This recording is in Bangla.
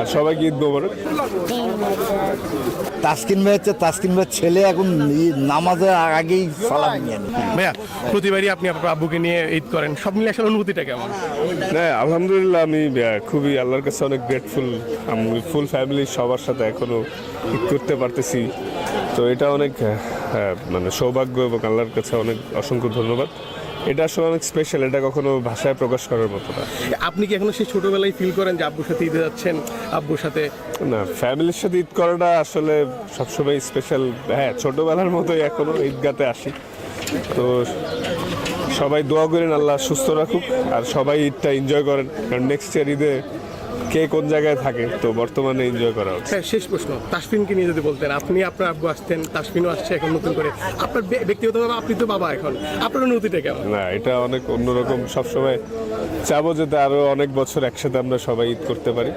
আর সবাইকে ঈদ মোবারক তাসকিন ভাই হচ্ছে তাসকিন ভাইয়ের ছেলে এখন নামাজের আগেই সালাম নিয়ে ভাইয়া প্রতিবারই আপনি আপনার আব্বুকে নিয়ে ঈদ করেন। সব মিলে আসলে অনুভূতিটা কেমন? না আলহামদুলিল্লাহ আমি খুবই আল্লাহর কাছে অনেক গ্রেটফুল আমি ফুল ফ্যামিলি সবার সাথে এখনও ঈদ করতে পারতেছি। তো এটা অনেক হ্যাঁ, মানে সৌভাগ্য এবং আল্লাহর কাছে অনেক অসংখ্য ধন্যবাদ। এটা আসলে অনেক স্পেশাল এটা কখনো ভাষায় প্রকাশ করার মতো না। আপনি কি এখনও সেই ছোটবেলায় ফিল করেন যে আব্বুর সাথে ঈদে যাচ্ছেন? আব্বুর সাথে? না ফ্যামিলির সাথে ঈদ করাটা আসলে সবসময় স্পেশাল হ্যাঁ ছোটবেলার মতোই এখনও ঈদগাতে আসি। তো সবাই দোয়া করেন আল্লাহ সুস্থ রাখুক আর সবাই ঈদটা এনজয় করেন। কারণ নেক্সট ইয়ার ঈদে কে কোন জায়গায় থাকে? তো বর্তমানে এনজয় করা হচ্ছে। হ্যাঁ শেষ প্রশ্ন। তাসফিনকে নিয়ে যদি বলতেন আপনি আপনার আব্বু আসতেন তাসফিনও আসছে এখন নতুন করে। আপনার ব্যক্তিগত ব্যক্তিগতভাবে আপনি তো বাবা এখন। আপনার অনুভূতিটা কেমন? না এটা অনেক অন্যরকম। সবসময় চাবো যাতে আরও অনেক বছর একসাথে আমরা সবাই ঈদ করতে পারি।